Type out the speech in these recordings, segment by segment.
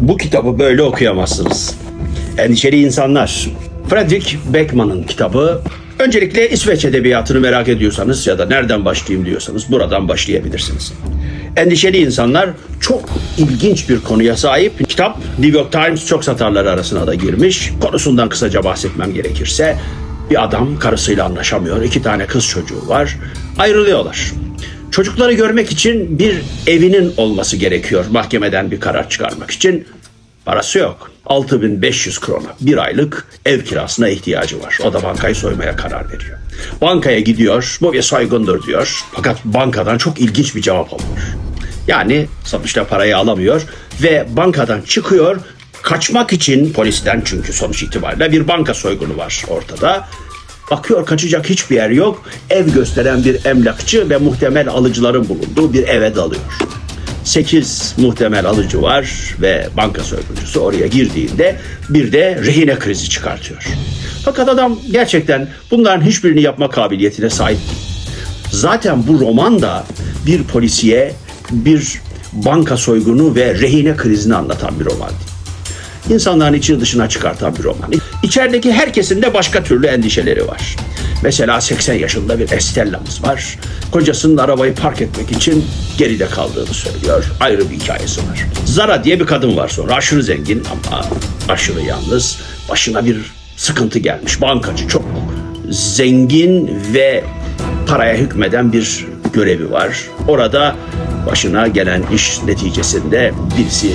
Bu kitabı böyle okuyamazsınız. Endişeli İnsanlar. Fredrik Beckman'ın kitabı. Öncelikle İsveç edebiyatını merak ediyorsanız ya da nereden başlayayım diyorsanız buradan başlayabilirsiniz. Endişeli İnsanlar çok ilginç bir konuya sahip. Kitap New York Times çok satarları arasına da girmiş. Konusundan kısaca bahsetmem gerekirse bir adam karısıyla anlaşamıyor. İki tane kız çocuğu var. Ayrılıyorlar. Çocukları görmek için bir evinin olması gerekiyor mahkemeden bir karar çıkarmak için. Parası yok. 6500 krona bir aylık ev kirasına ihtiyacı var. O da bankayı soymaya karar veriyor. Bankaya gidiyor. Bu bir soygundur diyor. Fakat bankadan çok ilginç bir cevap alıyor. Yani sonuçta parayı alamıyor ve bankadan çıkıyor. Kaçmak için polisten çünkü sonuç itibariyle bir banka soygunu var ortada. Bakıyor kaçacak hiçbir yer yok. Ev gösteren bir emlakçı ve muhtemel alıcıların bulunduğu bir eve dalıyor. 8 muhtemel alıcı var ve banka soyguncusu oraya girdiğinde bir de rehine krizi çıkartıyor. Fakat adam gerçekten bunların hiçbirini yapma kabiliyetine sahip değil. Zaten bu roman da bir polisiye bir banka soygunu ve rehine krizini anlatan bir roman. İnsanların içini dışına çıkartan bir roman. İçerideki herkesin de başka türlü endişeleri var. Mesela 80 yaşında bir Estella'mız var. Kocasının arabayı park etmek için geride kaldığını söylüyor. Ayrı bir hikayesi var. Zara diye bir kadın var sonra. Aşırı zengin ama aşırı yalnız. Başına bir sıkıntı gelmiş. Bankacı çok zengin ve paraya hükmeden bir görevi var. Orada başına gelen iş neticesinde birisi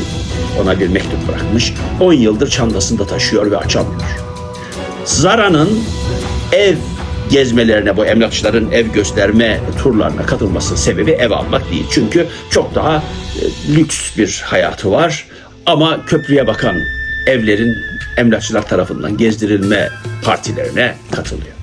ona bir mektup bırakmış. 10 yıldır çantasında taşıyor ve açamıyor. Zara'nın ev gezmelerine, bu emlakçıların ev gösterme turlarına katılması sebebi ev almak değil. Çünkü çok daha e, lüks bir hayatı var. Ama köprüye bakan evlerin emlakçılar tarafından gezdirilme partilerine katılıyor.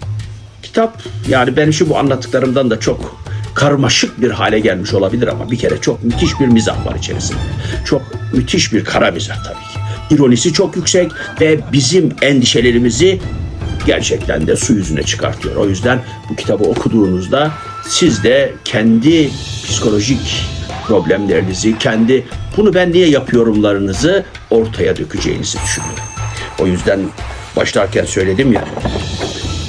Kitap yani benim şu bu anlattıklarımdan da çok karmaşık bir hale gelmiş olabilir ama bir kere çok müthiş bir mizah var içerisinde. Çok müthiş bir kara mizah tabii ki. İronisi çok yüksek ve bizim endişelerimizi gerçekten de su yüzüne çıkartıyor. O yüzden bu kitabı okuduğunuzda siz de kendi psikolojik problemlerinizi, kendi bunu ben niye yapıyorumlarınızı ortaya dökeceğinizi düşünüyorum. O yüzden başlarken söyledim ya,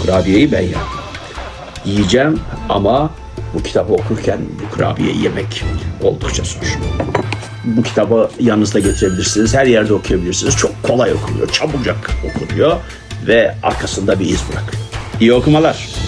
kurabiyeyi ben yaptım. Yiyeceğim ama bu kitabı okurken bu kurabiyeyi yemek oldukça zor. Bu kitabı yanınızda getirebilirsiniz. Her yerde okuyabilirsiniz. Çok kolay okunuyor. Çabucak okunuyor ve arkasında bir iz bırakıyor. İyi okumalar.